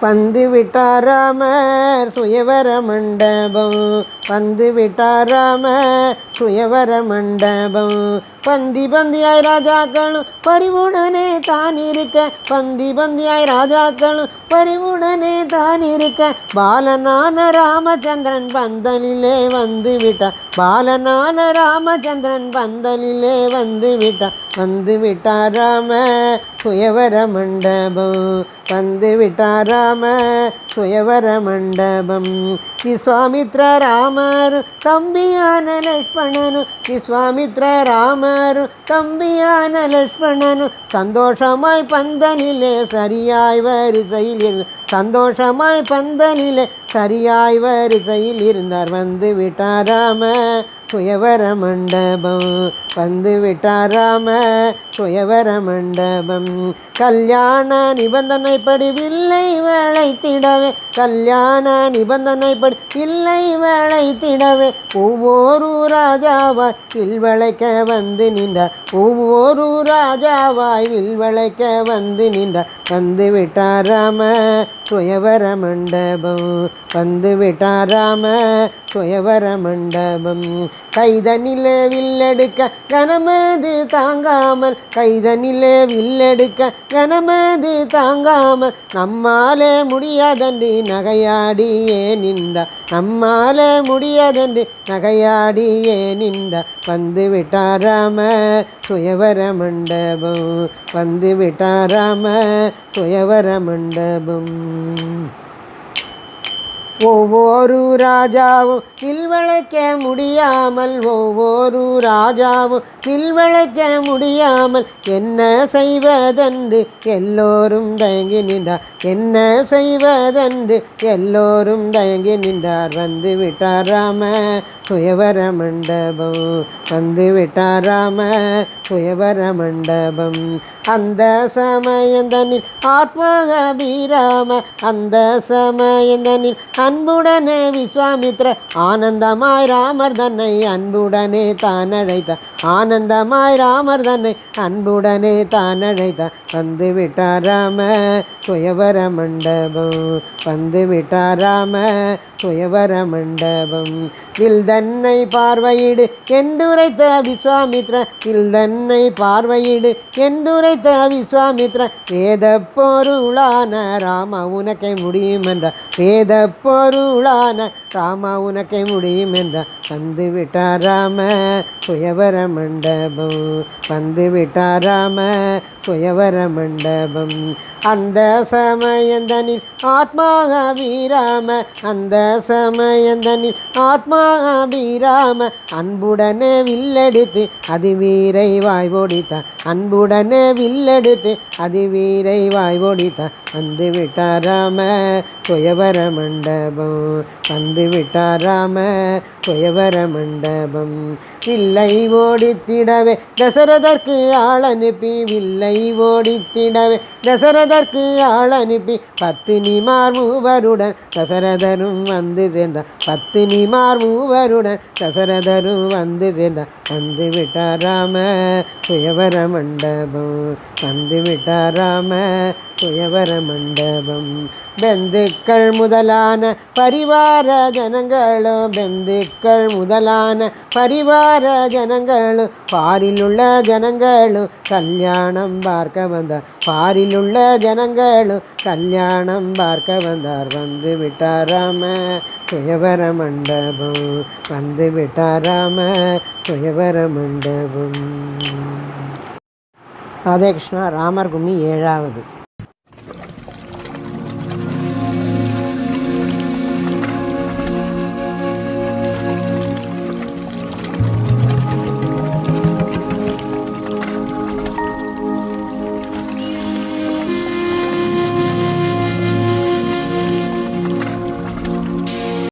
வந்து விட்டாராமர் சுயவர மண்டபம். வந்து விட்டாராமர் சுயவர மண்டபம். பந்தி பந்தியாய் ராஜாக்களும் பரிவுடனே தான் இருக்க பந்தி பந்தியாய் ராஜாக்களும் பரிவுடனே தான் இருக்க பாலனான ராமச்சந்திரன் பந்தலிலே வந்து விட்டார் பாலனான ராமச்சந்திரன் பந்தலிலே வந்து விட்டார் வந்து விட்டாராம சுயவர மண்டபம். வந்து விட்டாரா ராம சுயவர மண்டபம். விஸ்வாமித்ர ராமரு தம்பியான லக்ஷ்மணனு விஸ்வாமித்ர ராமரு தம்பியான லக்ஷ்மணனு சந்தோஷமாய் பந்தனிலே சரியாய் வரிசையில் இருந்து சந்தோஷமாய் பந்தனிலே சரியாய் வரிசையில் இருந்தார் வந்து விட்டாராம சுயவர மண்டபம் வந்து விட்டாராம சுயவர மண்டபம் கல்யாண நிபந்தனைப்படி வில்லை வளைத்திடவே. கல்யாண நிபந்தனைப்படி வில்லை வளைத்திடவே. ஒவ்வொரு ராஜாவாய் வில் வளைக்க வந்து நின்றார். ஒவ்வொரு ராஜாவாய் வில் வளைக்க வந்து நின்றார். வந்து விட்டாராம சுயவர மண்டபம் வந்து ராம சுயவர மண்டபம் கைதனிலே வில்லெடுக்க கனமது தாங்காமல் கைதனிலே வில்லெடுக்க கனமது தாங்காமல் நம்மாலே முடியாதன்று நகையாடியே நின்றா நம்மாலே முடியாதன்று நகையாடியே நின்றா வந்து ராம சுயவர மண்டபம் வந்து ராம சுயவர மண்டபம் Mm. ஒவ்வொரு ராஜாவும் வில்வளைக்க முடியாமல் ஒவ்வொரு ராஜாவும் வில்வளைக்க முடியாமல் என்ன செய்வதென்று எல்லோரும் தயங்கி நின்றார். என்ன செய்வதென்று எல்லோரும் தயங்கி நின்றார். வந்து விட்டார் ராம சுயவர மண்டபம். வந்து விட்டார் ராம சுயவர மண்டபம். அந்த சமயந்தனில் ஆத்மகபீராம அந்த சமயந்தனில் அன்புடனே விஸ்வாமித்ர ஆனந்தமாய் ராமர் தன்னை அன்புடனே தான் அழைத்த. ஆனந்தமாய் ராமர் தன்னை அன்புடனே தான் அழைத்த. வந்து விட்டார் ராம சுயவர மண்டபம். வந்து விட்டார் ராம சுயவர மண்டபம். வில் தன்னை பார்வையிடு என்றுரைத்த விஸ்வாமித்ர வில் தன்னை பார்வையிடு என்றுரைத்த விஸ்வாமித்ர வேத பொருளான ராம உனக்கை முடியும் என்ற வேத பொருளான ராமா உனக்கை முடியும் என்ற வந்து விட்டார் ராம. சுயவர மண்டபம் வந்து விட்டார் ராம. சுயவர மண்டபம் அந்த சமயந்தனில் ஆத்மா ஆத்மாகபீராம அந்த சமயந்தனில் ஆத்மா ஆத்மாகபீராம அன்புடனே வில்லெடுத்து அது வீரை வாய் ஓடித்த அன்புடனே வில்லெடுத்து அது வீரை வாய் ஓடித்த வந்து விட்டார் ராம. சுயவர மண்டபம் மண்டபம். வந்து விட்டார் ராம சுயவர மண்டபம். வில்லை ஓடித்திடவே தசரதற்கு ஆள் அனுப்பி வில்லை ஓடித்திடவே தசரதற்கு ஆள் அனுப்பி பத்தினிமார் மூவருடன் தசரதரும் வந்து சேர்ந்தார். பத்தினிமார் மூவருடன் தசரதரும் வந்து சேர்ந்தார். வந்து விட்டார் ராம சுயவர மண்டபம். வந்து விட்டார் ராம சுயவர மண்டபம். பெந்துக்கள் முதலான பரிவார ஜனங்களும் பெந்துக்கள் முதலான பரிவார ஜனங்களும் பாரிலுள்ள ஜனங்களும் கல்யாணம் பார்க்க வந்தார் பாரிலுள்ள ஜனங்களும் கல்யாணம் பார்க்க வந்தார் வந்து விட்டார் ராம சுயவர மண்டபம் வந்து விட்டார் ராம சுயவர மண்டபம் ராதே கிருஷ்ணா ராமர் கும்மி ஏழாவது